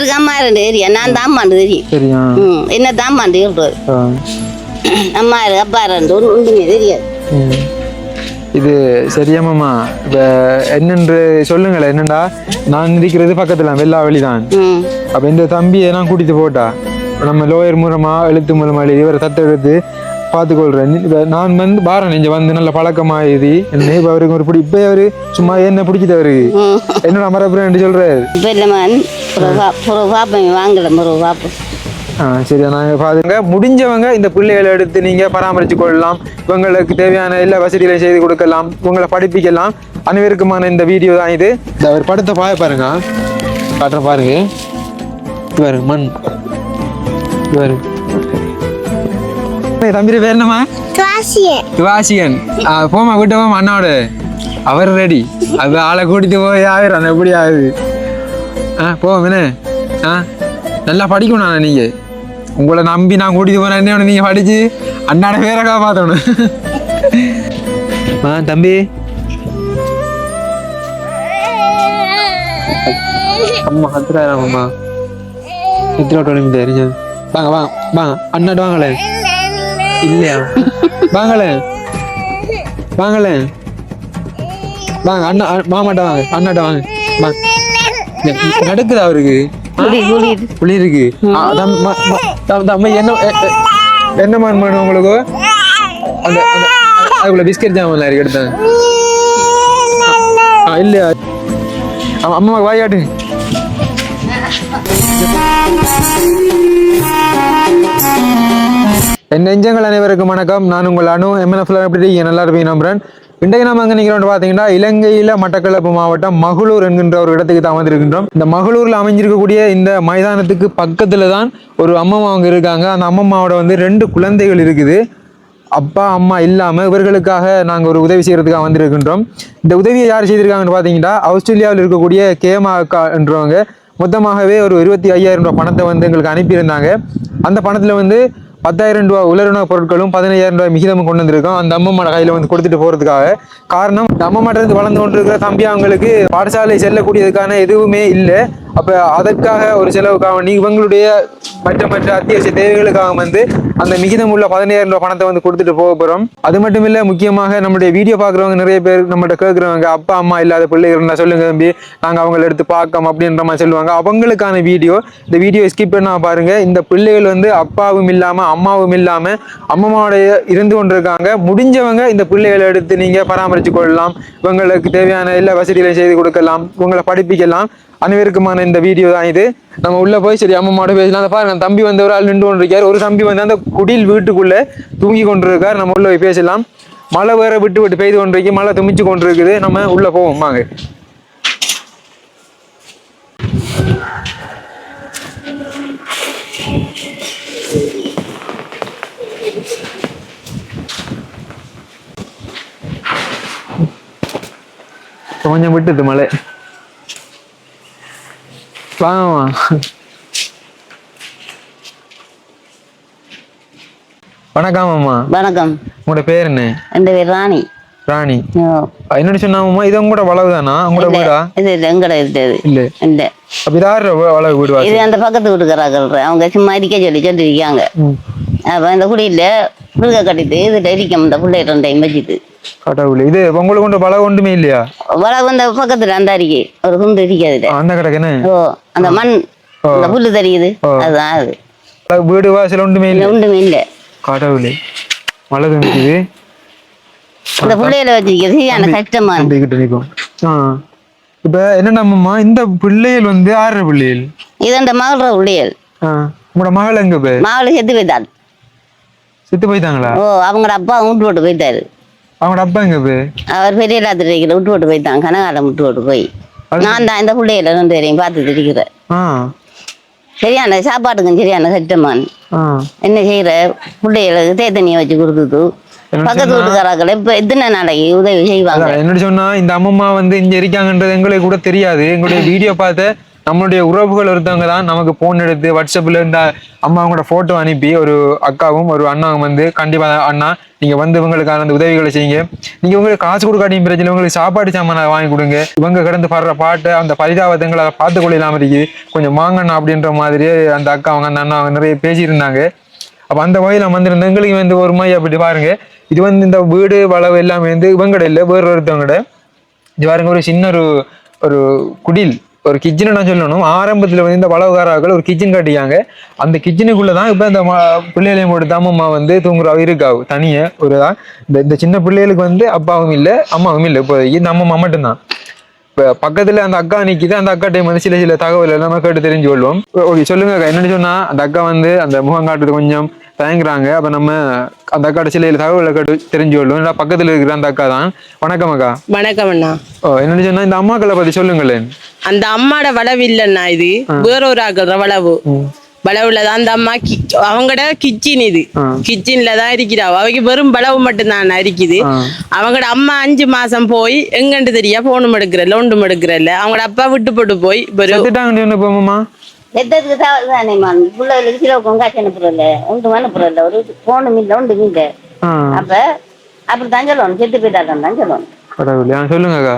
அவருக்கு அம்மா ரெண்டு தெரியும். நான் தான் அம்மாண்டு தெரியும். சரியா ம் என்ன தான் அம்மாண்டு சொல்றது. ஆ. அம்மா அப்பா ரெண்டு ஒன்று ஒன்றுமே தெரியாது. இது சரியாமாம்மா இப்போ என்னென்று சொல்லுங்களேன் என்னண்டா நான் இருக்கிறது பக்கத்தில் வெள்ளாவெளி தான் ம். அப்போ இந்த தம்பியை நான் கூட்டிட்டு போட்டா? நம்ம லோயர் மூலமா எழுத்து மூலமா இவரை தத்தெடுத்து பார்த்துக்கொள்றேன். இப்ப நான் வந்து பாரன் இங்க வந்து நல்ல பழக்கமாக எழுதி என்ன இப்போ அவருக்கு ஒரு பிடி இப்போ அவரு சும்மா என்ன பிடிக்குது அவருக்கு ம். என்னோட மரப்புறேன் சொல்றாரு இப்போ இல்லைம்மா ஒரு பாப்பேன் ஒரு பாப்பேன் ஆ சரி நாங்கள் பாருங்க. முடிஞ்சவங்க இந்த பிள்ளைகளை எடுத்து நீங்கள் பராமரித்து கொள்ளலாம் இவங்களுக்கு தேவையான எல்லா வசதிகளையும் செய்து கொடுக்கலாம். உங்களை படிப்பிக்கலாம். அனைவருக்குமான இந்த வீடியோ தான் இது. அவர் படத்தை பாய பாருங்க. காட்டுற பாருங்க. பாருங்க மண். ஏய், தம்பி பேர் என்னம்மா? வாசியன் ஆ, போமா விட்டு போமா அண்ணாவோட. அவர் ரெடி அது ஆளை கூட்டிட்டு போய் ஆயிரம் எப்படி ஆகுது? ஆ போவோம் என்ன ஆ நல்லா படிக்கணும் நான் நீங்க. உங்களை நம்பி நான் கூட்டிட்டு போறேன் என்ன நீங்க படிச்சு? அண்ணாட பேரை காப்பாற்றணும் ஆ தம்பி. அம்மா ஹத்துறாயிரம் அம்மா? எத்தனை டோனி தெரிஞ்சு வாங்க வாங்க வாங்க. அண்ணாட்ட வாங்களேன். இல்லையா? வாங்களேன் வாங்களேன் வாங்க அண்ணா மாமாட்ட வாங்க அண்ணாட்ட வாங்க. வாங்க நடக்குதா அவருக்கு? தம்- தம்பி என்ன என்ன மாதிரி வேணும் உங்களுக்கு? அந்த அந்த அதுக்குள்ள பிஸ்கட் ஜாமான் இருக்கு எடுத்தேன். ஆ இல்லையா? அம்மா வாயாட்டு என் நெஞ்சங்கள் அனைவருக்கும் வணக்கம். நான் உங்கள் அணு எம்என்எஃப்ல எப்படி நல்லா இருப்பீங்க நம்புறேன். இன்றைக்கு நம்ம அங்கே நிற்கிறோம் பார்த்தீங்கன்னா இலங்கையில் மட்டக்களப்பு மாவட்டம் மகளூர் என்கின்ற ஒரு இடத்துக்கு தான் வந்திருக்கின்றோம். இந்த மகளூரில் அமைஞ்சிருக்கக்கூடிய இந்த மைதானத்துக்கு பக்கத்தில் தான் ஒரு அம்மம்மா அவங்க இருக்காங்க. அந்த அம்மம்மாவோட வந்து ரெண்டு குழந்தைகள் இருக்குது. அப்பா அம்மா இல்லாமல் இவர்களுக்காக நாங்கள் ஒரு உதவி செய்கிறதுக்காக வந்திருக்கின்றோம். இந்த உதவியை யார் செய்திருக்காங்கன்னு பார்த்தீங்கன்னா ஆஸ்திரேலியாவில் இருக்கக்கூடிய கேமா அக்கா என்றவங்க. மொத்தமாகவே ஒரு இருபத்தி ஐயாயிரம் ரூபாய் பணத்தை வந்து எங்களுக்கு அனுப்பியிருந்தாங்க. அந்த பணத்தில் வந்து பத்தாயிரம் ரூபாய் உலருணவு பொருட்களும் பதினையாயிரம் ரூபாய் மிகிதமும் கொண்டு வந்திருக்கோம். அந்த அம்மம்மாட கையில் வந்து கொடுத்துட்டு போகிறதுக்காக காரணம் இந்த அம்மம்மாட்ட இருந்து வளர்ந்து கொண்டிருக்கிற தம்பி அவங்களுக்கு பாடசாலை செல்லக்கூடியதுக்கான எதுவுமே இல்லை. அப்போ அதற்காக ஒரு செலவுக்காக நீ இவங்களுடைய மற்ற மற்ற அத்தியாவசிய தேவைகளுக்காக வந்து அந்த மிகிதம் உள்ள பதினாயிரம் ரூபாய் பணத்தை வந்து கொடுத்துட்டு போக போகிறோம் அது மட்டும் இல்லை முக்கியமாக நம்மளுடைய வீடியோ பார்க்குறவங்க நிறைய பேர் நம்மகிட்ட கேட்குறவங்க அப்பா அம்மா இல்லாத பிள்ளைகள் இருந்தா சொல்லுங்க தம்பி நாங்கள் அவங்கள எடுத்து பார்க்கோம் அப்படின்ற மாதிரி சொல்லுவாங்க. அவங்களுக்கான வீடியோ இந்த வீடியோ ஸ்கிப் பண்ணால் பாருங்கள் இந்த பிள்ளைகள் வந்து அப்பாவும் இல்லாமல் அம்மாவும் இல்லாமல் அம்மாவோடைய இருந்து கொண்டிருக்காங்க. முடிஞ்சவங்க இந்த பிள்ளைகளை எடுத்து நீங்கள் பராமரித்து கொள்ளலாம். இவங்களுக்கு தேவையான எல்லா வசதிகளையும் செய்து கொடுக்கலாம். உங்களை படிப்பிக்கலாம். அனைவருக்குமான இந்த வீடியோ தான் இது. நம்ம உள்ள போய் சரி அம்மாவோட பேசலாம் அந்த பாருங்க தம்பி வந்து ஒரு ஆள் நின்று கொண்டு இருக்கார் ஒரு தம்பி வந்து அந்த குடில் வீட்டுக்குள்ள தூங்கி கொண்டிருக்கார். நம்ம உள்ள போய் பேசலாம். மழை வேற விட்டு விட்டு பெய்து கொண்டிருக்கு. மழை துமிச்சு கொண்டிருக்குது. நம்ம உள்ள போவோம். வாங்க. கொஞ்சம் விட்டுது மழை. வாங்கம்மா வணக்கம் அம்மா. வணக்கம். உங்களோட பேர் என்ன? என் பேர் ராணி. ராணி. என்னோட சொன்னாமம்மா இது உங்களோட வளவு தானா உங்களோட வீடா? இது எங்கட இருந்தது இல்ல. இல்ல. அப்ப இதார் வளவு வீடு இது அந்த பக்கத்து வீட்டுக்காரர்கள் அவங்க சும்மா இருக்க சொல்லி சொல்லியிருக்காங்க. ம். அப்ப இந்த குடியில முருக கட்டிட்டு இதுல இருக்கும் இந்த பிள்ளை ரெண்டையும் வச்சுட்டு. கடவுளே இது உங்களுக்கு கொண்டு வளவு ஒன்றுமே இல்லையா? வளவு இந்த பக்கத்துல அந்த அருகே. ஒரு குண்டு இருக்காது அந்த கடைக்கு ஓ அந்த மண் அந்த புல்லு தெரியுது. அதுதான் அது. வீடு வாசல் ஒன்றுமே இல்லை ஒன்றுமே இல்ல. கடவுளே மழை துணிக்குது இந்த பிள்ளையில வச்சிருக்கிறது அந்த கஷ்டமா நிற்கும் ஆ. இப்ப என்னடாமம்மா இந்த பிள்ளைகள் வந்து ஆறு பிள்ளைகள்? இது அந்த மகள ஆ. உங்களோட மகள் எங்க போய்? மகளை செத்து போய்த்தாள் செத்து போயிட்டாங்களா? ஓ அவங்களோட அப்பா விட்டு போட்டு போயிட்டாரு. அவங்களோட அப்பா எங்க போய்? அவர் பெரிய ராத்திரிக்கிற விட்டு போட்டு போயிட்டான். கனகாலம் விட்டு போட்டு போய். நான் தான் இந்த பிள்ளையில ரெண்டு பேரையும் பார்த்து இருக்கிறேன். ஆ. சரியான சாப்பாட்டுக்கும் சரியான சட்டமான் என்ன செய்யற? பிள்ளைகளுக்கு தேத்தனியை வச்சு கொடுத்துட்டு பக்கத்து வீட்டுக்காரர்கள் இப்ப எத்தனை நாளைக்கு உதவி செய்வாங்க? என்னோட சொன்னா இந்த அம்மம்மா வந்து இங்க இருக்காங்கன்றது எங்களுக்கு கூட தெரியாது. எங்களுடைய வீடியோ பார்த்து நம்மளுடைய உறவுகள் ஒருத்தவங்க தான் நமக்கு ஃபோன் எடுத்து வாட்ஸ்அப்பில் இந்த அம்மா அவங்களோட ஃபோட்டோ அனுப்பி ஒரு அக்காவும் ஒரு அண்ணாவும் வந்து கண்டிப்பாக அண்ணா நீங்கள் வந்து இவங்களுக்கான அந்த உதவிகளை செய்யுங்க. நீங்கள் உங்களுக்கு காசு கொடுக்காட்டியும் பிரச்சனை இல்லை, உங்களுக்கு சாப்பாடு சாமான வாங்கி கொடுங்க. இவங்க கிடந்து பாடுற பாட்டு அந்த பரிதாபத்தங்களை அதை பார்த்து கொள்ளலாம் இருக்குது. கொஞ்சம் வாங்கண்ணா அப்படின்ற மாதிரி அந்த அக்கா அவங்க அந்த அண்ணா அவங்க நிறைய பேசியிருந்தாங்க. அப்போ அந்த வகையில் வந்திருந்த எங்களுக்கு வந்து ஒரு மாதிரி அப்படி பாருங்க. இது வந்து இந்த வீடு வளவு எல்லாமே வந்து இவங்கட இல்லை வேறு ஒருத்தவங்கட இது பாருங்க ஒரு சின்ன ஒரு ஒரு குடில். ஒரு கிச்சனை நான் சொல்லணும். ஆரம்பத்தில் வந்து இந்த வளவுகாராக்கள் ஒரு கிச்சன் கட்டியாங்க. அந்த கிச்சனுக்குள்ள தான் இப்போ இந்த ம- பிள்ளைகளையும் போட்டு அம்மா வந்து தூங்குறா இருக்காவு தனியே ஒரு தான் இந்த இந்த சின்ன பிள்ளைகளுக்கு வந்து அப்பாவும் இல்லை அம்மாவும் இல்லை. இப்போ இந்த அம்மா மட்டும்தான். இப்போ பக்கத்துல அந்த அக்கா நிக்குது அந்த அக்கா டைம் வந்து சில சில தகவல் எல்லாம் கேட்டு தெரிஞ்சு கொள்வோம் ஓகே சொல்லுங்க அக்கா என்னன்னு சொன்னால் அந்த அக்கா வந்து அந்த முகம் காட்டுறது கொஞ்சம் தயங்குறாங்க. அப்ப நம்ம அந்த அக்காட்ட சில தகவலை கேட்டு தெரிஞ்சு கொள்வோம். ஏன்னா பக்கத்துல இருக்கிற அந்த அக்கா தான். வணக்கம் அக்கா. வணக்கம் அண்ணா. ஓ என்னன்னு சொன்னா இந்த அம்மாக்களை பத்தி சொல்லுங்களேன் அந்த அம்மாட வளவு இல்லைண்ணா இது. வேற ஒரு ஆக்குற வளவு. வளவுல தான் அந்த அம்மா அவங்கட கிச்சன் இது. கிச்சன்ல தான் இருக்கிறா. அவைக்கு வெறும் வளவு மட்டும்தான் இருக்குது. ஆ. அவங்கட அம்மா அஞ்சு மாசம் போய் எங்கண்டு தெரியா போனும் எடுக்கிறல்ல ஒன்றும் எடுக்கிறல்ல. அவங்களோட அப்பா விட்டு போட்டு போய் எத்ததுக்கு தானே மான் பிள்ளைகளுக்கு சிலவுக்கும் காசு அனுப்புறல ஒன்றும் அனுப்புறல ஒரு போனும் இல்லை ஒன்றும் இல்லை. அப்ப அப்படித்தான் சொல்லணும். செத்து போயிட்டாருன்னு தான் சொல்லணும். சொல்லுங்க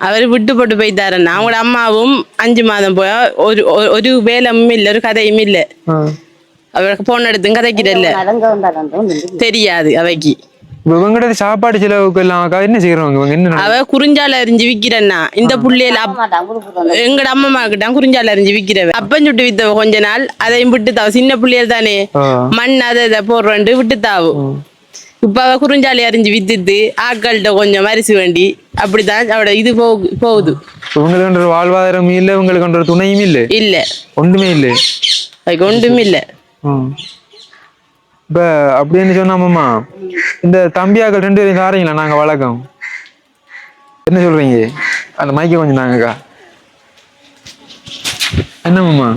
அவர் விட்டு போட்டு போய்த்தாருண்ணா அவங்களோட அம்மாவும் அஞ்சு மாதம் போய் ஒரு ஒரு- வேலமும் இல்லை ஒரு கதையும் இல்லை. அவருக்கு போன் எடுத்து கதைக்கிறல்ல தெரியாது அவைக்கு. இவங்கட சாப்பாடு செலவுக்கு எல்லாம் என்ன செய்யறவங்க இவங்க? என்ன அவ குறிஞ்சால அரிஞ்சு விக்கிறன்னா இந்த புள்ளையில எங்கட அம்மா கிட்ட குறிஞ்சால அரிஞ்சு விக்கிறவ. அப்பன் சுட்டு வித்தவ கொஞ்ச நாள் அதையும் விட்டு தாவு சின்ன புள்ளையல் தானே. மண் அதை இதை போடுறேன்ட்டு விட்டு தாவு இப்ப அவ குறிஞ்சாலி அரிஞ்சு வித்துட்டு ஆக்கள்கிட்ட கொஞ்சம் மரிசு வேண்டி அப்படித்தான் அவட இது போகு போகுது. இவங்களுக்கு ஒரு வாழ்வாதாரம் இல்லை இவங்களுக்கு ஒரு துணையும் இல்லை? இல்ல. ஒன்றுமே இல்லை? ஒன்றும் இல்ல. இப்ப அப்படின்னு சொன்னாமம்மா இந்த தம்பியாக்கள் ரெண்டு பேரும் தாரீங்களா நாங்க வழக்கம். என்ன சொல்றீங்க? அந்த மைக்க கொஞ்சம் தாங்கக்கா என்னமாம்மா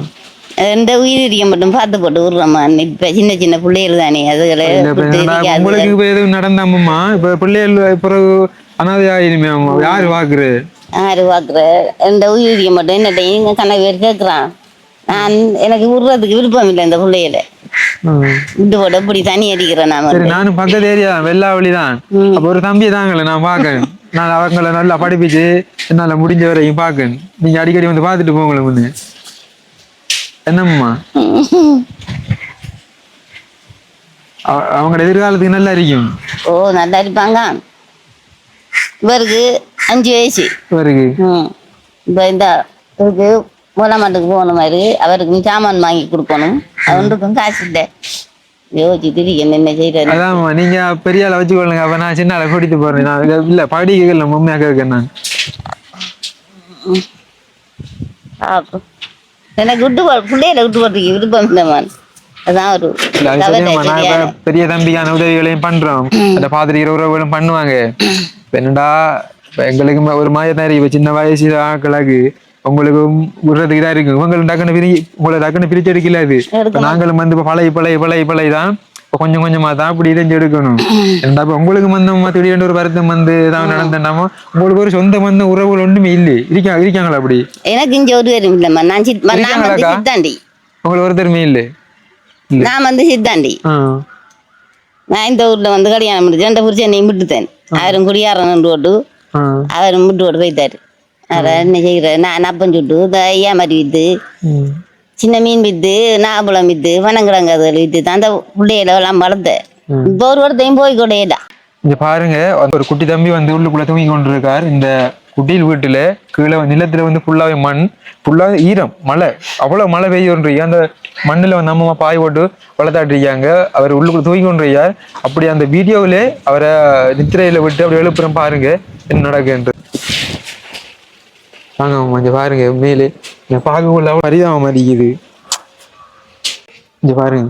இந்த உயிரியம் மட்டும் பார்த்து போட்டு விடுறோம்மா. இப்ப சின்ன சின்ன பிள்ளைகள் தானே. அதுகளை. உங்களுக்கு இப்ப எதுவும் நடந்தாமம்மா இப்ப பிள்ளைகள் பிறகு அனாதை ஆயிருமே யாரு பாக்குறது யாரு பாக்குற இந்த உயிரியம் மட்டும் என்னட்ட கணக்கு பேர் கேட்குறான் நான் எனக்கு விடுறதுக்கு விருப்பம் இல்லை இந்த பிள்ளைகள. விட்டு போட்டு இப்படி தண்ணி அடிக்கிறேன் நான். நானும் பக்கத்து ஏரியா வெள்ளாவளி தான் அப்ப ஒரு தம்பி தாங்களே நான் பாக்கேன் நான் அவங்கள நல்லா படிப்பிச்சு என்னால முடிஞ்ச வரைக்கும் பாக்கேன் நீங்க அடிக்கடி வந்து பாத்துட்டு போங்களேன் முன்னு. என்னம்மா? அவ- அவங்களோட எதிர்காலத்துக்கு நல்லா இருக்கும். ஓ நல்லா இருப்பாங்க. இவருக்கு அஞ்சு வயசு. இவருக்கு? இப்போ இந்த மூலமாட்டுக்கு போகணும் மாதிரி அவருக்கு சாமான் வாங்கி கொடுக்கணும். அவனுக்கும் காசு இல்லை. யோசிச்சு என்ன செய்யறது அதான்மா நீங்க பெரிய ஆளை வச்சுக்கொள்ளுங்க. அப்ப நான் சின்ன ஆளை கூட்டிட்டு போறேன். நான் இல்ல- படிக்கல உண்மையா கேட்கறேன் நான். எனக்கு விட்டு போ பிள்ளையில விட்டு போறதுக்கு விருப்பம் இல்லைம்மான் அதான் ஒரு இல்ல அது கவலை சரியாம்மா நான் சரியான இப்ப பெரிய தம்பிக்கான உதவிகளையும் பண்றோம். அந்த பாதிரிக்கிற உறவுகளும் பண்ணுவாங்க. என்னடா எங்களுக்கு ஒரு மாதிரி தான் இருக்கு. சின்ன வயசு ஆட்களுக்கு உங்களுக்கு விடுறதுக்கு தான் இருக்கு உங்களுக்கு டக்குன்னு பிரி உங்களை டக்குன்னு பிரிச்சு எடுக்கல அது நாங்களும் வந்து இப்ப பழைய பழைய பழைய பழைய தான் இப்ப கொஞ்சம் கொஞ்சமா தான் அப்படி இருந்து எடுக்கணும். இப்ப உங்களுக்கு மந்தம் திடீர்னு ஒரு வருத்தம் வந்து ஏதாவது நடந்தேன்னாமோ உங்களுக்கு ஒரு சொந்த மந்த உறவுகள் ஒண்ணுமே இல்லை. இருக்கா இருக்காங்களா அப்படி? எனக்கு இங்க ஒரு பேரும் இல்லைம்மா நான் வந்து? சித்தாண்டி. உங்களுக்கு ஒருத்தருமே இல்லை. நான் வந்து சித்தாண்டி. நான் இந்த ஊர்ல வந்து கல்யாணம் முடிச்சு அந்த புருஷனையும் விட்டுட்டேன். அவரும் குடியாரன் போட்டு அவரும் விட்டு போட்டு போயிட்டாரு. என்ன செய்யற நான் அப்பன் சுட்டு மாதிரி வித்து. சின்ன மீன் வித்து நாகப்பழம் வித்து வனங்கிழங்கு அதில் வித்து தான் அந்த பிள்ளையில எல்லாம் வளர்த்தேன். இப்போ ஒரு இடத்தையும் போய் கொடையில. இங்க பாருங்க ஒரு குட்டி தம்பி வந்து உள்ளுக்குள்ள தூங்கி கொண்டிருக்கார். இந்த குட்டியில் வீட்டுல கீழே வந்து நிலத்துல வந்து ஃபுல்லாவே மண் ஃபுல்லாவே ஈரம் மழை. அவ்வளவு மழை பெய்யுன்றியா அந்த மண்ணுல வந்து அம்மா பாய் போட்டு வளர்த்தாட்டிருக்காங்க அவர் உள்ளுக்குள்ள தூங்கி கொண்டிருக்கார். அப்படி அந்த வீடியோவிலே அவரை நித்திரையில விட்டு அப்படி எழுப்புறோம் பாருங்க என்ன நடக்குன்றது வாங்க அவன் கொஞ்சம் பாருங்க மேலே. என் பார்க்கக்குள்ள அவ்வளவு அரிதாம மதிக்குது. இங்கே பாருங்க.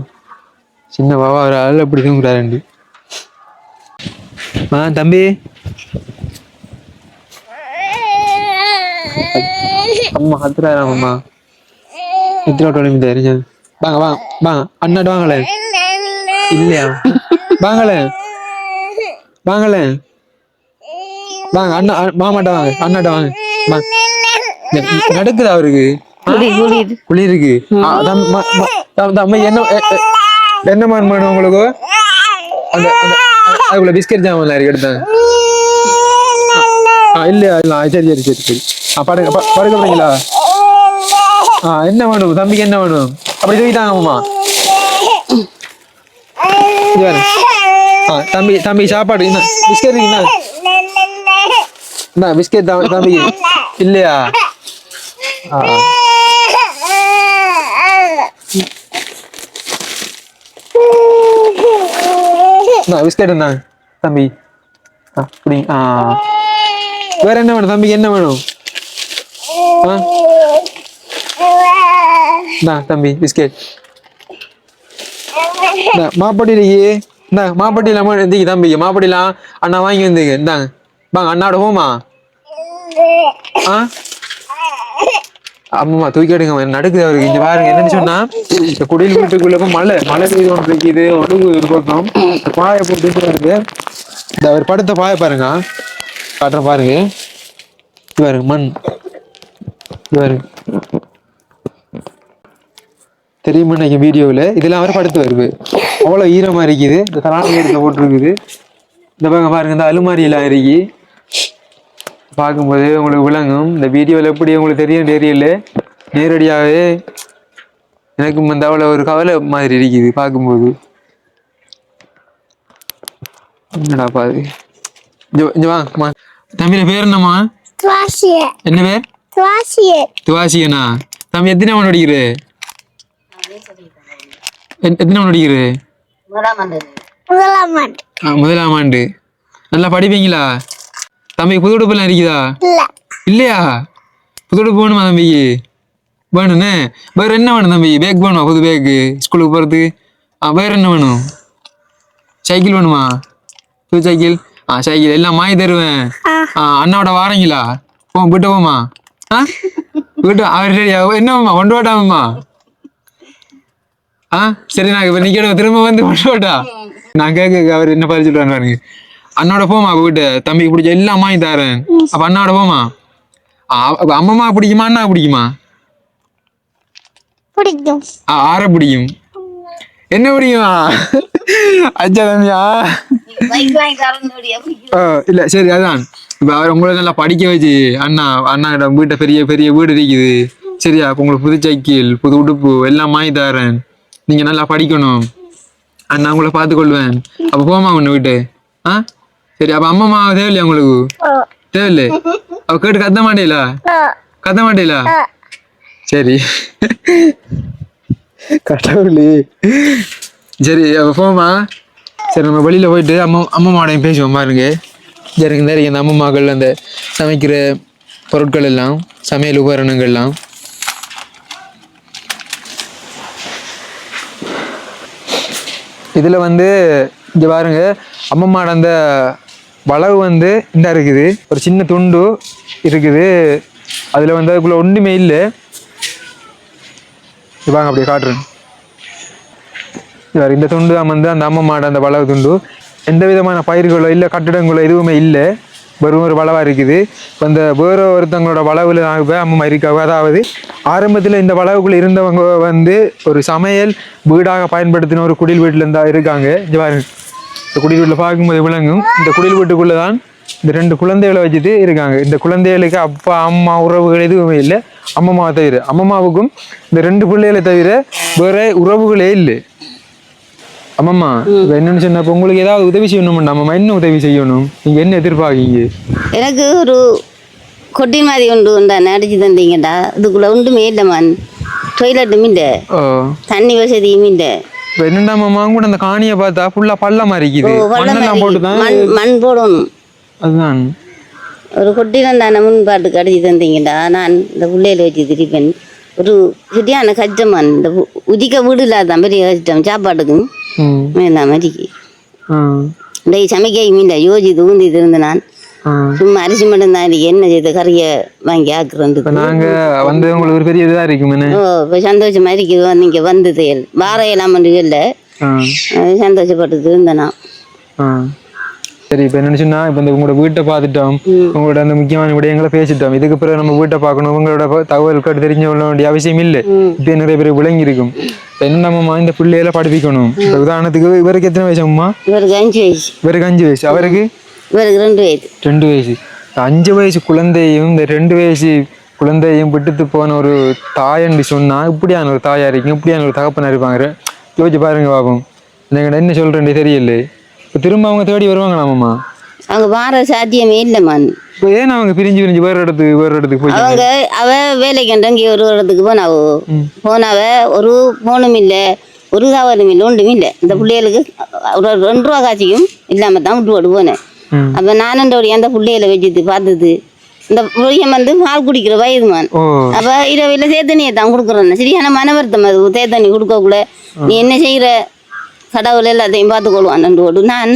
சின்ன பாவா ஒரு ஆள் அப்படி தூங்குறாரு ஆ தம்பி. அம்மா கத்துறாராம் அம்மா? எத்தனை நிமிடம் வாங்க வாங்க வாங்க. அண்ணாட்டு வாங்கல. இல்லையா? வாங்கல. வாங்கல. வாங்க அண்ணா மாமாட்ட வாங்க. அண்ணாட்ட வாங்க. வாங்க. நடக்குதா அவருக்கு? குளிர் குளிர். குளிருக்கு. என்ன என்ன மான் வேணும் உங்களுக்கு? அந்த அதுக்குள்ள பிஸ்கட் ஜாமான் இருக்கு எடுத்தேன். இல்லையா இல்ல சரி சரி சரி சரி. ஆ படுக்க படுக்க போறீங்களா ஆ என்ன வேணும்? தம்பிக்கு என்ன வேணும்? அப்படி தூக்கிட்டாங்க பாரு. ஆ தம்பி தம்பி சாப்பாடு என்ன பிஸ்கட் என்ன பிஸ்கட் தம்பி தம்பிக்கு. இல்லையா? பிஸ்கட் என்ன தம்பி. ஆ அப்படி ஆ. வேற என்ன வேணும் தம்பிக்கு என்ன வேணும்? ஆ? தம்பி பிஸ்கெட் இந்த மாப்பட்டிலேயே இந்த மாப்பட்டியில் அம்மா எந்திக்கு தம்பி. மாப்பட்டிலாம் அண்ணா வாங்கி வந்துங்க இந்தாங்க வாங்க அண்ணாவோட போமா ஆ? ஆமாமா தூக்கி எடுங்க நடுக்குது அவருக்கு. இங்க பாருங்க என்னன்னு சொன்னா இந்த குடியில் வீட்டுக்குள்ள மழை மழை பெய்து கொண்டு இருக்குது ஒழுங்கு ஒரு பாய போட்டு இருக்கு இந்த அவர் படுத்த பாய பாருங்க. காட்டுற பாருங்க. இது பாருங்க மண். இது பாருங்க. தெரியுமா இன்னைக்கு வீடியோவில். இதெல்லாம் அவர் படுத்து வருது. அவ்வளோ ஈரமாக இருக்குது. இந்த தலாணி எடுத்து போட்டிருக்குது. இந்த பாருங்க பாருங்க இந்த அலுமாரியெல்லாம் இருக்கு பார்க்கும்போது உங்களுக்கு விளங்கும். இந்த வீடியோவில் எப்படி உங்களுக்கு தெரியும் தெரியல. நேரடியாகவே எனக்கு இந்த அவ்வளோ ஒரு கவலை மாதிரி இருக்குது பார்க்கும்போது. என்னடா பாது இங்க இங்க வா அம்மா. தம்பியோட பேர் என்னம்மா? என்ன பேர்? துவாசிய துவாசியனா தம்பி எத்தனை அவன் அடிக்கிற எத்தனை அவன் அடிக்கிற முதலாம் ஆண்டு முதலாம் ஆண்டு. ஆ, முதலாம் ஆண்டு. நல்லா படிப்பீங்களா? தம்பி புது உடுப்பெல்லாம் இருக்குதா இல்ல. இல்லையா? புது உடுப்பு வேணுமா தம்பிக்கு வேணுண்ணே வேற என்ன வேணும் தம்பி? பேக் வேணுமா? புது பேக்கு ஸ்கூலுக்கு போகிறதுக்கு ஆ வேற என்ன வேணும்? சைக்கிள் வேணுமா? புது சைக்கிள் ஆ சைக்கிள் எல்லாம் வாங்கி தருவேன். ஆ. அண்ணாவோட வாரீங்களா? போ விட்டு போமா ஆ? விட்டு அவர் என்னம்மா கொண்டு வாட்டாமம்மா ஆ? சரி நான் இப்போ நிற்கணும் திரும்ப வந்து கொண்டு வாட்டா? நான் கேட்க அவர் என்ன பதில் சொல்லுவான்னு பாருங்க. அண்ணாவோட போமா வீட்டு தம்பிக்கு பிடிச்ச எல்லாம் வாங்கி தரேன். அப்ப அண்ணாவோட போமா அம்மம்மா பிடிக்குமா அண்ணா பிடிக்குமா? பிடிக்கும். ஆ, ஆற பிடிக்கும். என்ன பிடிக்கும்? அச்சா தம்பியா? இல்ல சரி அதான். இப்ப அவர் உங்களை நல்லா படிக்க வச்சு அண்ணா அண்ணா வீட்டை பெரிய பெரிய வீடு இருக்குது. சரியா அப்ப உங்களுக்கு புது சைக்கிள் புது உடுப்பு எல்லாம் வாங்கி தரேன். நீங்க நல்லா படிக்கணும். அண்ணா உங்களை பார்த்துக்கொள்வேன். அப்ப போமா உன்னை வீட்டு. ஆ? சரி அப்ப அம்மா தேவையில்லையா உங்களுக்கு தேவையில்லை அவ கேட்டு கத்த மாட்டேலா கத்த மாட்டேலா ஓ சரி கடவுளே சரி அப்ப போமா சரி நம்ம வெளியில போயிட்டு அம்மா அம்மாவோடையும் பேசுவோம் பாருங்க சரி இந்த இந்த அம்மம்மாக்கள் அந்த சமைக்கிற பொருட்கள் எல்லாம் சமையல் உபகரணங்கள்லாம் இதுல வந்து இங்க பாருங்க அம்மம்மாட அந்த வளவு வந்து இந்த இருக்குது. ஒரு சின்ன துண்டு இருக்குது. அதில் வந்து அதுக்குள்ளே ஒன்றுமே இல்லை. வாங்க அப்படியே காட்டுறேன். இவர் இந்த துண்டு தான் வந்து அந்த அம்மா மாடு அந்த வளவு துண்டு. எந்த விதமான பயிர்களோ இல்லை கட்டிடங்களோ எதுவுமே இல்லை. வெறும் ஒரு வளவாக இருக்குது. இப்போ இந்த வேறு ஒருத்தவங்களோட வளவில் நாங்கள் அம்மா இருக்காங்க. அதாவது ஆரம்பத்தில் இந்த வளவுக்குள்ளே இருந்தவங்க வந்து ஒரு சமையல் வீடாக பயன்படுத்தின ஒரு குடில் வீட்டில் இருந்தால் இருக்காங்க. இங்கே பாருங்க. இந்த குடில் வீட்டில் பார்க்கும்போது விளங்கும். இந்த குடில் வீட்டுக்குள்ள தான் இந்த ரெண்டு குழந்தைகளை வச்சுட்டு இருக்காங்க. இந்த குழந்தைகளுக்கு அப்பா அம்மா உறவுகள் எதுவுமே இல்லை. அம்மம்மாவை தவிர அம்மம்மாவுக்கும் இந்த ரெண்டு பிள்ளைகளை தவிர வேற உறவுகளே இல்லை. அம்மம்மா இப்ப என்னன்னு சொன்னா உங்களுக்கு ஏதாவது உதவி செய்யணும்டா அம்மம்மா என்ன உதவி செய்யணும்? நீங்க என்ன எதிர்பார்க்கீங்க எனக்கு ஒரு கொட்டின் மாதிரி உண்டு உண்டா? அடிச்சு தந்தீங்கடா. இதுக்குள்ள ஒன்றுமே இல்லைம்மான் டொய்லெட்டும் இல்லை. தண்ணி வசதியும் இல்லை. இப்ப என்னடா அம்மம்மா கூட அந்த காணியை பார்த்தா ஃபுல்லா பள்ளமா இருக்குது. மண்ணெல்லாம் போட்டு தான் மண் போடணும் அதுதான். ஒரு கொட்டினம் தானே முன்பாட்டுக்கு அடிச்சு தந்தீங்கடா. நான் இந்த பிள்ளையில வச்சு திரிப்பேன். ஒரு சரியான கஷ்டமான் இந்த உதிக்க வீடு இல்லாதான் பெரிய கஷ்டம் சாப்பாட்டுக்கும் மேலாம் மாதிரிக்கு ஆ. இந்த சமைக்கையும் இல்லை யோசித்து ஊந்திட்டு இருந்து நான். சும்மா அரிசி மட்டும்தான் இருக்கு என்ன செய்து கறியை வாங்கி ஆக்குறதுக்கு. இப்ப நாங்க வந்து உங்களுக்கு ஒரு பெரிய இதா இருக்குமே ஓ இப்போ சந்தோஷமா இருக்குது. நீங்க வந்தது. வார இல்லாமல் இல்லை. சந்தோஷப்பட்டது இருந்தேன் சரி இப்போ என்ன சொன்னா இப்போ இந்த உங்களோட வீட்டை பார்த்துட்டோம். உங்களோட அந்த முக்கியமான விடயங்களை பேசிட்டோம். இதுக்கு பிறகு நம்ம வீட்டை பார்க்கணும். உங்களோட தகவல் கேட்டு தெரிஞ்சு கொள்ள வேண்டிய அவசியம் இல்லை. இப்போ நிறைய பேர் விளங்கி இருக்கும் என்ன நம்ம இந்த பிள்ளைகளை படிப்பிக்கணும். உதாரணத்துக்கு இவருக்கு எத்தனை வயசு அம்மா? இவருக்கு அஞ்சு வயசு. இவருக்கு அஞ்சு வயசு. அவருக்கு? இவருக்கு ரெண்டு வயசு. ரெண்டு வயசு. அஞ்சு வயசு குழந்தையும் இந்த ரெண்டு வயசு குழந்தையும் விட்டுட்டு போன ஒரு தாயன்னு சொன்னா இப்படியான ஒரு தாயா இருக்கும் இப்படியான ஒரு தகப்பனா இருப்பாங்க யோசிச்சு பாருங்க பாப்போம் எனக்கு என்ன சொல்றேன்னு தெரியல. இப்போ திரும்ப அவங்க தேடி வருவாங்களாமாம்மா அவங்க வார சாத்தியமே இல்லைம்மான் இப்போ ஏன் அவங்க பிரிஞ்சு பிரிஞ்சு வேறு இடத்துக்கு வேறு இடத்துக்கு போய் அவங்க அவ வேலைக்கு இங்கே ஒரு இடத்துக்கு போனாவோ போனாவ ஒரு போனும் இல்லை ஒரு தவறும் இல்லை ஒன்றும் இல்லை. இந்த பிள்ளைகளுக்கு ஒரு ரெண்டு ரூபா காட்சியும் இல்லாமல் தான் விட்டு போட்டு போனேன். அப்போ நானண்டோடைய அந்த பிள்ளைகளை வச்சுட்டு பார்த்தது இந்த பிள்ளைங்க வந்து பால் குடிக்கிற வயதுமான். அப்போ இரவில் சேத்தனியை தான் கொடுக்குறேன் சரியான மன வருத்தம் அது சேத்தனி கொடுக்கக்குள்ள நீ என்ன செய்கிற கடவுள் எல்லாத்தையும் பார்த்துக்கொள்வான். ரெண்டு ஓட்டு. நான்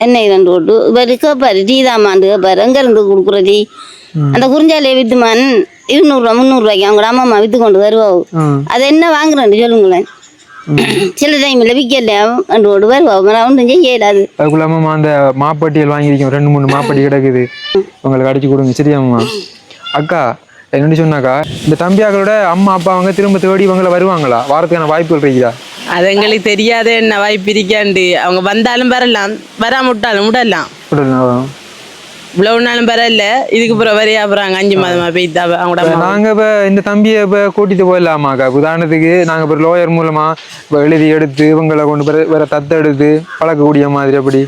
என்ன ரெண்டு ஓட்டு. இவர் கேட்பாரு டீ தாமாண்டு கேட்பாரு எங்கேருந்து கொடுக்குற டீ? அந்த குறிஞ்சாலையை வித்துமான் இருநூறுவா முந்நூறுரூவாய்க்கு அவங்க அம்மா விற்று கொண்டு வருவாவு. அது என்ன வாங்குறேன் சொல்லுங்களேன். சில டைமில் ஓட்டு வருவாவு நான் ஒன்றும் செய்யலாது. அதுக்குள்ளாம அந்த மாப்பட்டியல் வாங்கியிருக்கோம் ரெண்டு மூணு மாப்பட்டி கிடக்குது. உங்களுக்கு அடிச்சு கொடுங்க. சரியாம்மா அக்கா என்னன்னு சொன்னாக்கா இந்த தம்பியாக்களோட அம்மா அப்பா அவங்க திரும்ப தேடி இவங்கள வருவாங்களா? வாரத்துக்கான வாய்ப்புகள் இருக்குதா? அது எங்களுக்கு தெரியாத என்ன வாய்ப்பு இருக்காண்டு அவங்க வந்தாலும் வரலாம். வராம விட்டாலும் விடலாம். விடலாம். இவ்வளவு நாளும் வரல இதுக்கு அப்புறம் வரையா போறாங்க? அஞ்சு மாதமா அவங்களோட இப்ப அம்மா. நாங்க இப்ப இந்த தம்பியை இப்ப கூட்டிட்டு போயிடலாமாக்கா உதாரணத்துக்கு நாங்க இப்ப லோயர் மூலமா எழுதி எடுத்து இவங்களை கொண்டு வேற தத்தெடுத்து பழக்கக்கூடிய மாதிரி அப்படி.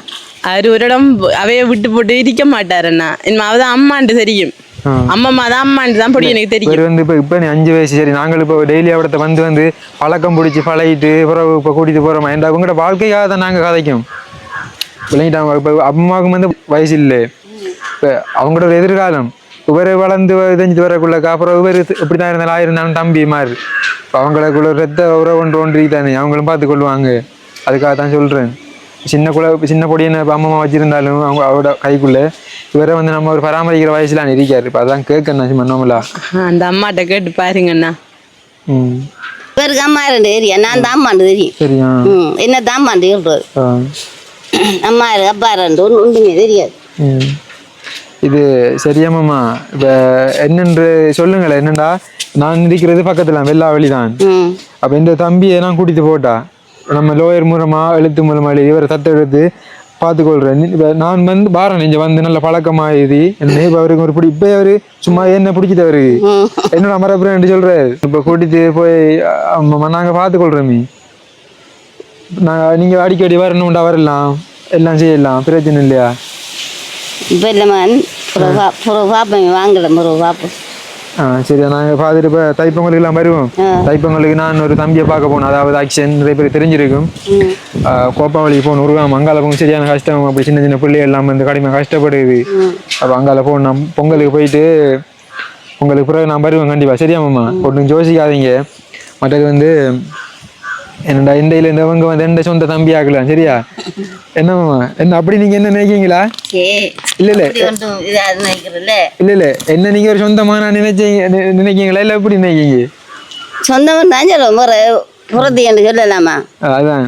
அவரு ஒரு இடம் அவைய விட்டு போட்டு இருக்க மாட்டாருண்ணா இனிமே அவதான் அம்மாண்டு தெரியும். ஆ. அம்மம்மா தான் அம்மாண்டு தான் பொடி எனக்கு தெரியும். இவர் வந்து இப்ப இப்ப நீ அஞ்சு வயசு சரி நாங்கள் இப்போ டெய்லி அவடத்தை வந்து வந்து பழக்கம் பிடிச்சி பழகிட்டு பிறகு இப்போ கூட்டிட்டு போறோமா? என்ற அவங்களோட வாழ்க்கைக்காக தான் நாங்க கதைக்கும். விளங்கிட்டாங்க இப்போ அம்மாவுக்கு வந்து வயசு இல்லை. இப்போ அவங்களோட ஒரு எதிர்காலம் இவர் வளர்ந்து தெரிஞ்சுட்டு வரக்குள்ள அப்புறம் இவர் எப்படி தான் இருந்தாலும் ஆயிருந்தாலும் தம்பி மாதிரி இப்போ அவங்களுக்குள்ள ரத்த உறவு ஒன்று ஒன்றி தானே அவங்களும் பார்த்து கொள்வாங்க. அதுக்காக தான் சொல்கிறேன் சின்ன குல சின்ன பொடியனை இப்போ அம்மா வச்சிருந்தாலும் அவங்க அவரோட கைக்குள்ள இவரை வந்து நம்ம ஒரு பராமரிக்கிற வயசுல இருக்காரு. இப்போ அதான் கேட்கணும் சும்மா நம்மளா அந்த அம்மாட்ட கேட்டு பாருங்கண்ணா. ம். இவருக்கு அம்மா ரெண்டு தெரியும் நான் தான் அம்மாண்டு தெரியும். சரியா என்ன சொல்கிறாரு ஆ. அம்மா இருக்கு அப்பா ரெண்டு ஒன்று ஒன்றுமே தெரியாது. ம். இது சரியாமாம்மா இப்போ என்னன்று சொல்லுங்களேன். என்னண்டா நான் இருக்கிறது பக்கத்தில் வெள்ளாவெளி தான் அப்போ இந்த தம்பியை நான் கூட்டிட்டு போட்டா நம்ம லோயர் மூலமா எழுத்து மூலமா இவரை தத்தெடுத்து பார்த்துக்கொள்றேன். இப்போ நான் வந்து பாரன் இங்கே வந்து நல்ல பழக்கமா எழுதி என்ன இப்போ அவருக்கு ஒரு பிடி இப்போ அவரு சும்மா என்ன பிடிக்குது அவருக்கு? என்னோட அமரப்புறம் சொல்றாரு. இப்போ கூட்டிட்டு போய் நாங்கள் பார்த்துக்கொள்றோமே. நான் நீங்கள் அடிக்கடி வரணும்டா வரலாம். எல்லாம் செய்யலாம் பிரச்சனை இல்லையா? இப்போ இல்லைம்மான் ஒரு பாப்பேன் வாங்கலை ஒரு பாப்போம் ஆ சரி நாங்கள் பார்த்துட்டு இப்போ தைப்பொங்கலுக்கு எல்லாம் வருவோம். தைப்பொங்கலுக்கு நான் ஒரு தம்பியை பார்க்க போனோம் அதாவது ஆக்ஷன் நிறைய பேர் தெரிஞ்சிருக்கும். ஆ, கோப்பாவளிக்கு போகணும் உருவாம அங்கால போகும் சரியான கஷ்டம். அப்படி சின்ன சின்ன பிள்ளைகள் எல்லாம் வந்து கடுமையாக கஷ்டப்படுது. அப்போ அங்கால போகணும் பொங்கலுக்கு போயிட்டு பொங்கலுக்கு பிறகு நான் வருவேன் கண்டிப்பாக சரியா மாமா? ஒன்றும் யோசிக்காதீங்க. மற்றது வந்து என்னடா இந்த இல்ல இந்தவங்க வந்து எந்த சொந்த தம்பி ஆகலாம் சரியா? என்ன மாமா? என்ன அப்படி நீங்கள் என்ன நினைக்கிறீங்களா? சரி இல்லை இல்லை. இல்ல இல்ல. என்ன நீங்க ஒரு சொந்தமா நான் நினைச்சீங்க நினைக்கீங்களா இல்ல எப்படி நினைக்கீங்க சொந்தம் தான் சொல்லுவோம். முறை புறத்து என்று சொல்லலாமா? அதான்.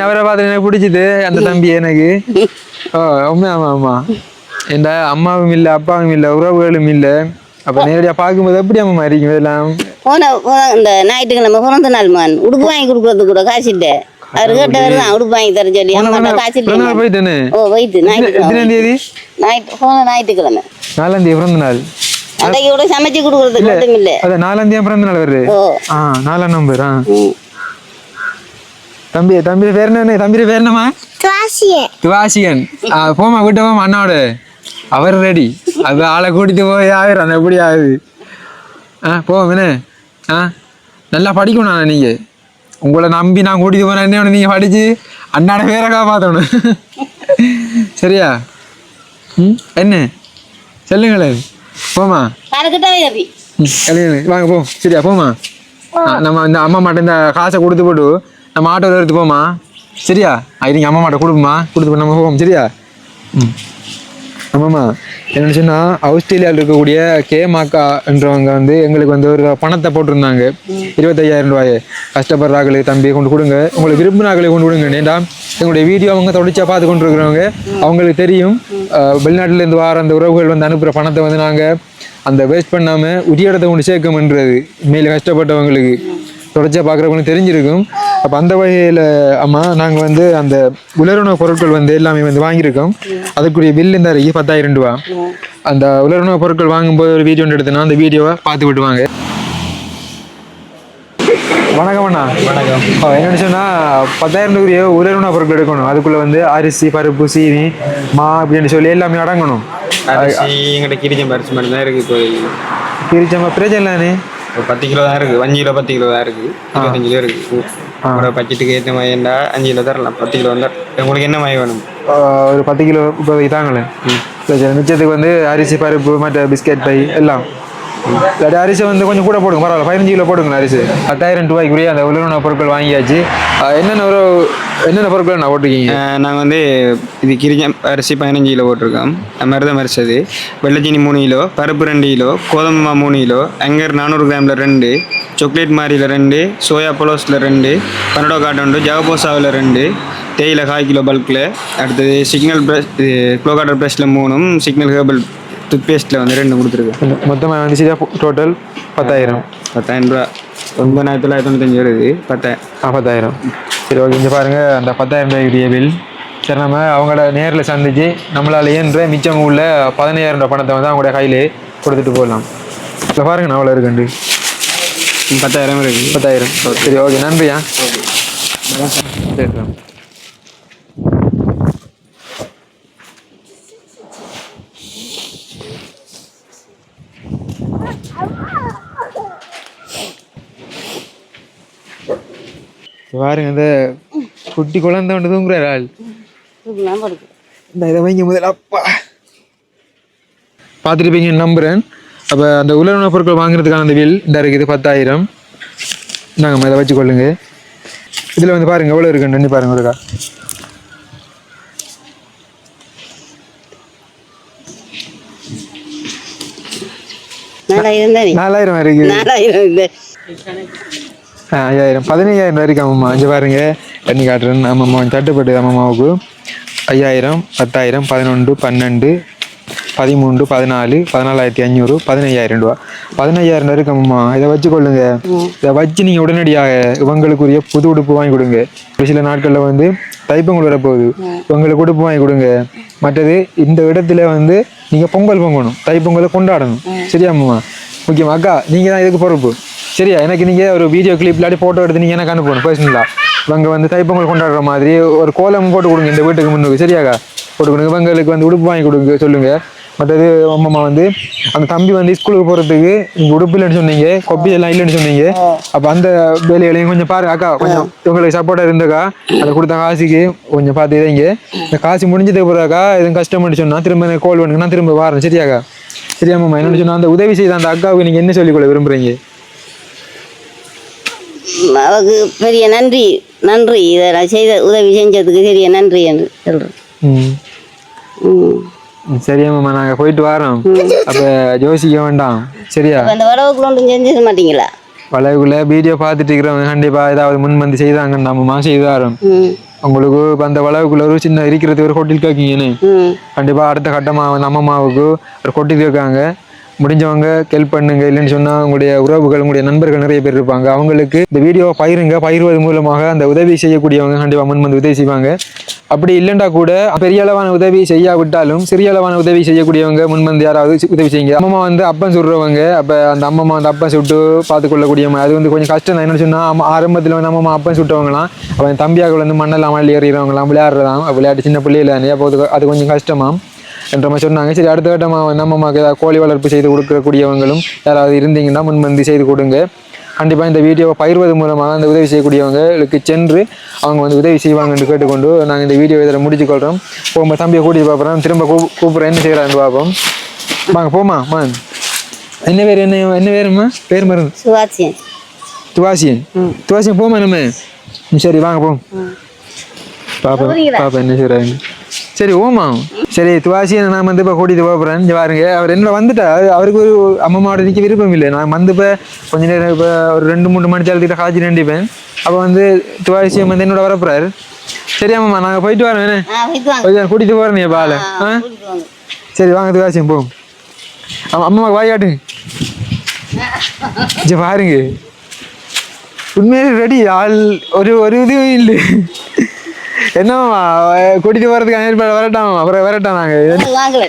அவரை அவரை எனக்கு பிடிச்சது அந்த தம்பி எனக்கு. ஓ உண்மை ஆமா ஆமா. என்ற அம்மாவும் இல்லை அப்பாவும் இல்லை உறவுகளும் இல்லை. அப்ப நேரடியா பார்க்கும்போது எப்படி அம்மா இருக்கும் இதெல்லாம்? போன இந்த ஞாயிற்றுக்கிழமை பிறந்த நாள் மான். உடுப்பு வாங்கி கொடுக்கறது கூட காசு இல்லை அவர் கேட்டவர் தான் உடுப்பு வாங்கி தர சொல்லி. அம்மாட்ட காசு பிறந்த நாள் இல்லை போயிட்டேன்னு ஓ வைத்து ஞாயிற்றுக்கிழமை. ஞாயிற்று போன ஞாயிற்றுக்கிழமை. நாலாம் தேதி பிறந்த நாள். அன்றைக்கு கூட சமைச்சு கொடுக்கறதுக்கு மட்டும் இல்லை. அதான் நாலாம் தேதி பிறந்த நாள் வருது ஆ நாலாம் நம்பர் ஆ. தம்பி தம்பி பேர் என்ன தம்பி பேர் என்னம்மா? துவாசியே துவாசியன் ஆ, போமா விட்டு போமா அண்ணாவோட. அவர் ரெடி அது ஆளை கூட்டிட்டு போய் ஆயிரம். எப்படி ஆகுது? ஆ போவோம் என்ன? ஆ? நல்லா படிக்கணும் அண்ணா நீங்கள் உங்களை நம்பி நான் கூட்டிட்டு போனேன் என்ன நீங்கள் படித்து அண்ணாட பேரை காப்பாற்றணும் சரியா? ம்? என்ன? சொல்லுங்களேன் போமா வாங்க போ. சரியா? போமா நம்ம இந்த அம்மா மாட்ட இந்த காசை கொடுத்து போட்டு நம்ம ஆட்டோவில் எடுத்து போமா சரியா? ஐடிங்க அம்மா மாட்ட கொடுப்போமா கொடுத்து நம்ம போவோம். சரியா? ம். ஆமாம்மா. என்னன்னு சொன்னால் ஆஸ்திரேலியாவில் இருக்கக்கூடிய கே மாக்கான்றவங்க வந்து எங்களுக்கு வந்து ஒரு பணத்தை போட்டிருந்தாங்க. இருபத்தையாயிரம் ரூபாய். கஷ்டப்படுறாங்களே தம்பி கொண்டு கொடுங்க. உங்களுக்கு விரும்பின ஆக்களை கொண்டு கொடுங்க. ஏண்டா எங்களுடைய வீடியோ அவங்க தொடர்ச்சியாக பார்த்து கொண்டு இருக்கிறவங்க அவங்களுக்கு தெரியும். வெளிநாட்டிலேருந்து வர அந்த உறவுகள் வந்து அனுப்புகிற பணத்தை வந்து நாங்கள் அந்த வேஸ்ட் பண்ணாமல் உரிய இடத்தை கொண்டு சேர்க்கணுன்றது மேலே கஷ்டப்பட்டவங்களுக்கு தொடர்ச்சியாக பார்க்குறவங்களுக்கு தெரிஞ்சிருக்கும். அப்போ அந்த வகையில் அம்மா நாங்கள் வந்து அந்த உலருணவு பொருட்கள் வந்து எல்லாமே வந்து வாங்கியிருக்கோம். அதுக்குரிய பில் இந்த அறைக்கு பத்தாயிரம் ரூபா. அந்த உலருணவு பொருட்கள் வாங்கும்போது ஒரு வீடியோ எடுத்தேன்னா அந்த வீடியோவை பார்த்து விட்டுவாங்க வணக்கம் அண்ணா. வணக்கம். என்னன்னு சொன்னால் பத்தாயிரம் ரூபாய் உலருணவு பொருட்கள் எடுக்கணும். அதுக்குள்ளே வந்து அரிசி பருப்பு சீனி மா அப்படின்னு சொல்லி எல்லாமே அடங்கணும். எங்கிட்ட கிரிஜம் பரிசு மட்டும் தான் இருக்கு இப்போ பிரிச்சம்மா பிரச்சனை இல்லைண்ணே ஒரு பத்து கிலோ தான் இருக்கு அஞ்சு கிலோ பத்து கிலோ தான் இருக்கு இருபத்தஞ்சு கிலோ இருக்கு உங்களோட பட்ஜெட்டுக்கு ஏற்ற மாதிரி இருந்தா அஞ்சு கிலோ தரலாம். பத்து கிலோ வந்தா உங்களுக்கு என்ன மாதிரி வேணும்? ஒரு பத்து கிலோ சரி சரி மிச்சத்துக்கு வந்து அரிசி பருப்பு மற்ற பிஸ்கட் பை எல்லாம். இல்லாட்டி அரிசி வந்து கொஞ்சம் கூட போடுங்க பரவாயில்ல. பதினஞ்சு கிலோ போடுங்க அரிசி. பத்தாயிரம் ரூபாய்க்குரிய அந்த உலக பொருட்கள் வாங்கியாச்சு. என்னென்ன ஒரு என்னென்ன பொருட்கள் நான் போட்டிருக்கீங்க? நாங்கள் வந்து இது கிரிஞ்ச அரிசி பதினஞ்சு கிலோ போட்டிருக்கோம். மருதம் அரிசது வெள்ளச்சீனி மூணு கிலோ பருப்பு ரெண்டு கிலோ கோதுமை மூணு கிலோ அங்கர் நானூறு கிராமில் ரெண்டு சாக்லேட் மாரியில் ரெண்டு சோயா பொலோஸில் ரெண்டு பனடோ காட்டோண்டு ஜகபோசாவில் ரெண்டு தேயிலை காய் கிலோ பல்கில் அடுத்தது சிக்னல் ப்ரஷ் க்ளோ காட்டர் ப்ரஷில் மூணும் சிக்னல் ஹேர்பல் டூத் பேஸ்ட்டில் வந்து ரெண்டு கொடுத்துருக்கேன் மொத்தமாக வந்து சரியா டோட்டல் பத்தாயிரம். பத்தாயிரம் ரூபா. ஒன்பதாயிரத்தி தொள்ளாயிரத்தி தொண்ணூத்தஞ்சு வருது. பத்தாயிரம் ஆ பத்தாயிரம். சரி ஓகே இங்கே பாருங்கள் அந்த பத்தாயிரம் ரூபாய்க்குரிய பில் சரி நம்ம அவங்கள நேரில் சந்திச்சு நம்மளால் இயன்ற மிச்சம் உள்ள பதினையாயிரம் ரூபாய் பணத்தை வந்து அவங்களுடைய கையிலே கொடுத்துட்டு போகலாம் இல்லை பாருங்க நான் அவ்வளோ இருக்குண்டு பத்தாயிரம் இருக்குது பத்தாயிரம். சரி ஓகே நன்றியா? சரி. பாருங்க இந்த குட்டி குழந்தை ஒன்று தூங்குறாரு ஆள். இந்த இதை வைங்க முதல்ல அப்பா. பார்த்துருப்பீங்க நம்புகிறேன் அப்போ அந்த உலர்ண பொருட்கள் வாங்குறதுக்கான அந்த பில் இந்த இருக்குது பத்தாயிரம். நாங்கள் இதை வச்சுக்கொள்ளுங்க. இதில் வந்து பாருங்க எவ்வளோ இருக்குன்னு எண்ணி பாருங்க ஒருக்கா. நாலாயிரம் இல்லை. ஆ, ஐயாயிரம். பதினையாயிரம் வரைக்கும் அம்மம்மா இங்கே பாருங்க. எண்ணி காட்டுறேன் அம்மம்மா தட்டுப்பட்டு. அம்மம்மாவுக்கு ஐயாயிரம் பத்தாயிரம் பதினொன்று பன்னெண்டு பதிமூன்று பதினாலு பதினாலாயிரத்தி அஞ்சூறு பதினையாயிரம் ரூபா. பதினையாயிரம் வரைக்கும் அம்மம்மா இதை வச்சுக்கொள்ளுங்க. இதை வச்சு நீங்கள் உடனடியாக இவங்களுக்குரிய புது உடுப்பு வாங்கி கொடுங்க. ஒரு சில நாட்களில் வந்து தைப்பொங்கல் வரப்போகுது. இவங்களுக்கு உடுப்பு வாங்கி கொடுங்க. மற்றது இந்த இடத்துல வந்து நீங்கள் பொங்கல் பொங்கணும். தைப்பொங்கலை கொண்டாடணும். சரியா அம்மம்மா முக்கியமா அக்கா நீங்கள் தான் இதுக்கு பொறுப்பு. சரியா? எனக்கு நீங்கள் ஒரு வீடியோ கிளிப் இல்லாட்டி ஃபோட்டோ எடுத்து நீங்கள் எனக்கு அனுப்பணும் பர்சனலாக இவங்க வந்து தைப்பொங்கல் கொண்டாடுற மாதிரி ஒரு கோலம் போட்டு கொடுங்க இந்த வீட்டுக்கு முன்னுக்கு. சரியாக்கா போட்டு கொடுங்க. இவங்களுக்கு வந்து உடுப்பு வாங்கி கொடுங்க சொல்லுங்க. மற்றது அம்மா வந்து அந்த தம்பி வந்து ஸ்கூலுக்கு போகிறதுக்கு நீங்கள் உடுப்பு இல்லைன்னு சொன்னீங்க கொப்பி எல்லாம் இல்லைன்னு சொன்னீங்க. அப்போ அந்த வேலைகளையும் கொஞ்சம் பாரு அக்கா கொஞ்சம் உங்களுக்கு சப்போர்ட்டாக இருந்தக்கா? அதை கொடுத்த காசுக்கு கொஞ்சம் பார்த்து இதைங்க இந்த காசு முடிஞ்சதுக்கு பிறகு எதுவும் கஷ்டம்னு சொன்னால் திரும்ப கால் பண்ணுங்க நான் திரும்ப வரேன். சரியாக்கா சரியாம்மா என்னன்னு சொன்னால் அந்த உதவி செய்த அந்த அக்காவுக்கு நீங்கள் என்ன சொல்லிக்கொள்ள விரும்புகிறீங்க அவருக்கு பெரிய நன்றி நன்றி. இதை நான் செய்த உதவி செஞ்சதுக்கு பெரிய நன்றி என்று சொல்கிறேன் ம். ம். சரியாம்மா நாங்கள் போயிட்டு வரோம் அப்போ யோசிக்க வேண்டாம் சரியா அந்த வடவுக்குள்ள ஒன்றும் செஞ்சிட மாட்டீங்களா வளைவுக்குள்ள வீடியோ பார்த்துட்டு இருக்கிறவங்க கண்டிப்பாக ஏதாவது முன் வந்து செய்தாங்க நம்ம செய்து தரோம் ம் உங்களுக்கு இப்ப அந்த வளைவுக்குள்ள ஒரு சின்ன இருக்கிறதுக்கு ஒரு ஹோட்டல் கேட்கீங்கன்னு ம் கண்டிப்பாக அடுத்த கட்டமாக வந்து அம்மாவுக்கு ஒரு கொட்டில் இருக்காங்க முடிஞ்சவங்க ஹெல்ப் பண்ணுங்க. இல்லைன்னு சொன்னால் உங்களுடைய உறவுகள் உங்களுடைய நண்பர்கள் நிறைய பேர் இருப்பாங்க. அவங்களுக்கு இந்த வீடியோவை பயிருங்க பயிர்வது மூலமாக அந்த உதவி செய்யக்கூடியவங்க கண்டிப்பாக முன் வந்து உதவி செய்வாங்க. அப்படி இல்லைண்டா கூட பெரிய அளவான உதவி செய்யாவிட்டாலும் சிறிய அளவான உதவி செய்யக்கூடியவங்க முன்வந்து யாராவது உதவி செய்யுங்க. அம்மா வந்து அப்பன் சுடுறவங்க அப்போ அந்த அம்மா வந்து அப்பன் சுட்டு பார்த்துக்கொள்ளக்கூடியவங்க அது வந்து கொஞ்சம் கஷ்டம் தான். என்னென்னு சொன்னால் ஆரம்பத்தில் வந்து அம்மா அப்பன் சுட்டவங்களாம். அப்போ தம்பியாக வந்து மண்ணெல்லாம் மல்லி ஏறிறவங்களாம் விளையாடுறதாம். விளையாட்டு சின்ன பிள்ளையில அப்போ அது- அது கொஞ்சம் கஷ்டமாக என்ற மாதிரி சொன்னாங்க. சரி அடுத்த கட்டமாக நம்ம ஏதாவது கோழி வளர்ப்பு செய்து கொடுக்கக்கூடியவங்களும் யாராவது இருந்தீங்கன்னா முன்வந்து செய்து கொடுங்க. கண்டிப்பாக இந்த வீடியோவை பயிர்வது மூலமாக அந்த உதவி செய்யக்கூடியவங்களுக்கு சென்று அவங்க வந்து உதவி செய்வாங்கன்னு கேட்டுக்கொண்டு நாங்கள் இந்த வீடியோ இதில் முடிச்சுக்கொள்கிறோம் போகும்போது தம்பியை கூட்டிட்டு பார்க்குறோம் திரும்ப கூ கூப்பிட்றேன் என்ன செய்கிறான்னு பார்ப்போம். வாங்க போமா மான் என்ன பேர் என்ன என்ன பேருமா பேர் மருந்து. சுவாசியம் துவாசியன். துவாசியன் போமா நம்ம. ம், சரி வாங்க போம். பாப்பா? பாப்பா என்ன செய்கிறாங்க சரி ஓமா. சரி துவாசியை நான் வந்து இப்போ கூட்டிட்டு போகிறேன் இங்கே பாருங்க அவர் என்ன வந்துட்டா. அவரு- அவருக்கு ஒரு அம்மாவோட நிற்க விருப்பம் இல்லை. நான் வந்து இப்போ கொஞ்ச நேரம் இப்போ ஒரு ரெண்டு மூணு மணி நேரத்துக்கிட்ட காய்ச்சி நின்றுப்பேன் அப்போ வந்து துவாசியை வந்து என்னோட வரப்போறாரு. சரி ஆமாம்மா நாங்கள் போயிட்டு வரோம். என்ன? கொஞ்சம் கூட்டிட்டு போகிறேன் நீ பால ஆ சரி வாங்க துவாசியம் போவோம் ஆமாம் அம்மா வாய் காட்டுங்க. இங்க பாருங்க. உண்மையிலே ரெடி ஆள் ஒரு ஒரு இதுவும் இல்லை. என்னம்மா கூட்டிட்டு போகிறதுக்கு ஏற்பாடு வரட்டாமா அப்புறம் வரட்டோம் வாங்கல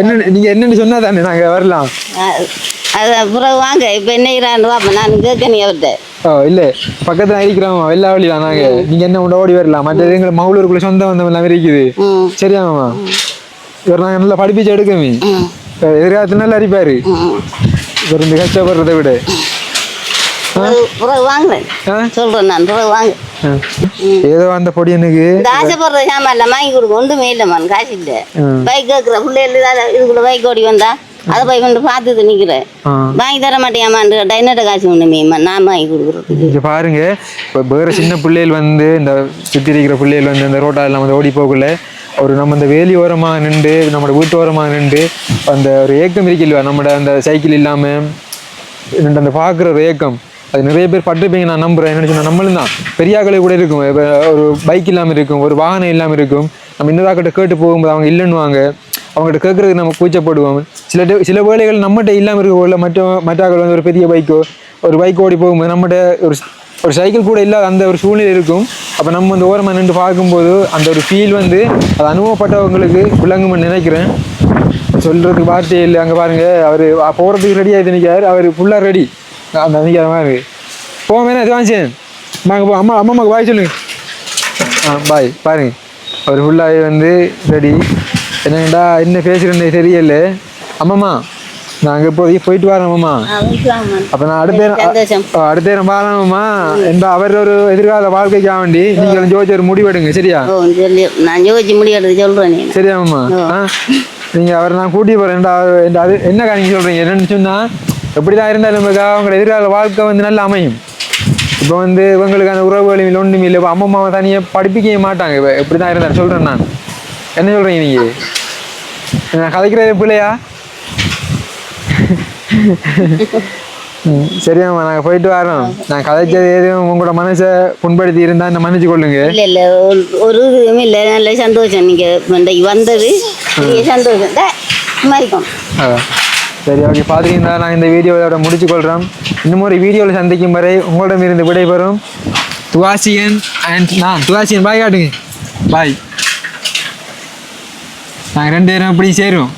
என்ன நீங்கள் என்னென்னு சொன்னா தானே நாங்கள் வரலாம். அது அப்புறம் வாங்க. இப்போ என்ன இறான்னு வாப்ப நான் கேட்கணும் அவர்கிட்ட. ஓ இல்லை. பக்கத்தில் இருக்கிறோம் வெள்ளா வழிலாம் நாங்கள் நீங்கள் என்ன உண்ட ஓடி வரலாம். மற்றது எங்களை மகளூருக்குள்ள சொந்த வந்தவங்க எல்லாம் இருக்குது. ம். சரியாமாம்மா இவர் நாங்கள் நல்லா படிப்பிச்சு எடுக்கமே. ம். எதிர்காலத்துல நல்லா அடிப்பாரு இவர் இந்த கஷ்டப்படுறதை விட. ஆ? சொல்கிறேன் நான். வாங்க. ஏதோ அந்த பொடி எனக்கு. ஆசைப்படுற சாமான் இல்லை வாங்கி கொடுக்க ஒன்றுமே இல்லைம்மான் காசு இல்லை. பைக் கேட்குற பிள்ளைகள் இதுக்குள்ள பைக் ஓடி வந்தா அதை போய் கொண்டு பார்த்துட்டு நிற்கிறேன் வாங்கி தர மாட்டேயாமான்னு கேட்டா என்னட்ட காசு ஒன்றுமே நான் வாங்கி கொடுக்குறதுக்கு. இங்க பாருங்க இப்போ வேற சின்ன பிள்ளைகள் வந்து இந்த சுற்றி இருக்கிற பிள்ளைகள் வந்து இந்த ரோட்டாலாம் வந்து ஓடி போகல. ஒரு நம்ம இந்த வேலி ஓரமாக நின்று நம்மளோட வீட்டு ஓரமாக நின்று அந்த ஒரு ஏக்கம் இருக்கில்லையா நம்மளோட அந்த சைக்கிள் இல்லாமல் அந்த பார்க்குற ஒரு ஏக்கம். அது நிறைய பேர் பட்டிருப்பீங்க நான் நம்புகிறேன் என்ன சொன்னால் நம்மளும் தான். பெரியாக்களே கூட இருக்கும். இப்போ ஒரு பைக் இல்லாமல் இருக்கும் ஒரு வாகனம் இல்லாமல் இருக்கும். நம்ம இன்னதாக்கிட்ட கேட்டு போகும்போது அவங்க இல்லைன்னுவாங்க. அவங்ககிட்ட கேட்குறதுக்கு நம்ம கூச்சப்படுவோம். சில சில வேலைகள் நம்மகிட்ட இல்லாமல் இருக்க போல மற்ற மற்றாக்கள் வந்து ஒரு பெரிய பைக்கோ ஒரு பைக் ஓடி போகும்போது நம்மகிட்ட ஒரு ஒரு சைக்கிள் கூட இல்லாத அந்த ஒரு சூழ்நிலை இருக்கும். அப்போ நம்ம அந்த ஓரமாக நின்று பார்க்கும்போது அந்த ஒரு ஃபீல் வந்து அது அனுபவப்பட்டவங்களுக்கு விளங்கும்னு நினைக்கிறேன். சொல்கிறதுக்கு வார்த்தையே இல்லை. அங்கே பாருங்கள் அவர் போகிறதுக்கு ரெடி ஆகிட்டு நிற்காரு அவர் ஃபுல்லாக ரெடி அந்த நிற்கிற மாதிரி போவோம் என்ன சிவாஞ்சன் வாங்க போ அம்மா அம்மா அம்மாக்கு பாய் சொல்லுங்க. ஆ பாய் பாருங்க. அவர் ஃபுல்லாகவே வந்து ரெடி என்னடா என்ன பேசுகிறேன்னு தெரியல. அம்மாம்மா நாங்கள் இப்போதைக்கு போயிட்டு வரோம் அம்மா அப்போ நான் அடுத்த அடுத்த நேரம் பாராமம்மா எந்த அவர் ஒரு எதிர்கால வாழ்க்கைக்காக வேண்டி நீங்கள் ஜோதிச்சு ஒரு முடிவெடுங்க சரியா? நான் யோசிச்சு முடியாது சொல்கிறேன் சரியாம்மா ஆ? நீங்கள் அவரை நான் கூட்டி போகிறேன் என்னக்கா நீங்கள் சொல்கிறீங்க என்னன்னு சொன்னால் எப்படி தான் இருந்தாலும் அவங்களோட எதிர்கால வாழ்க்கை வந்து நல்லா அமையும். இப்போ வந்து இவங்களுக்கு அந்த உறவுகளும் இல்லை ஒன்றும் இல்லை. இப்போ அம்மா அம்மாவை தனியாக படிப்பிக்கவே மாட்டாங்க. இப்போ எப்படி தான் இருந்தாலும் சொல்கிறேன் நான். என்ன சொல்கிறீங்க நீங்கள் நான் கதைக்கிறது பிள்ளையா? சரியாம்மா நாங்கள் போயிட்டு வரோம். நான் கதைச்சது எதுவும் உங்களோட மனசை புண்படுத்தி இருந்தால் இந்த மன்னிச்சு கொள்ளுங்க. இல்லை இல்லை. ஒரு இதுவும் இல்லை. நல்ல சந்தோஷம். நீங்கள் வந்தது சந்தோஷம். சரி ஓகே. பார்த்தீங்கன்னா நான் இந்த வீடியோவோட முடிச்சு கொள்கிறேன் இன்னும் ஒரு வீடியோவில் சந்திக்கும் வரை உங்களிடமிருந்து விடைபெறும் துவாசியன் அண்ட் நான். துவாசியன் பாய் காட்டுங்க. பாய் நாங்கள் ரெண்டு பேரும் எப்படி சேரும்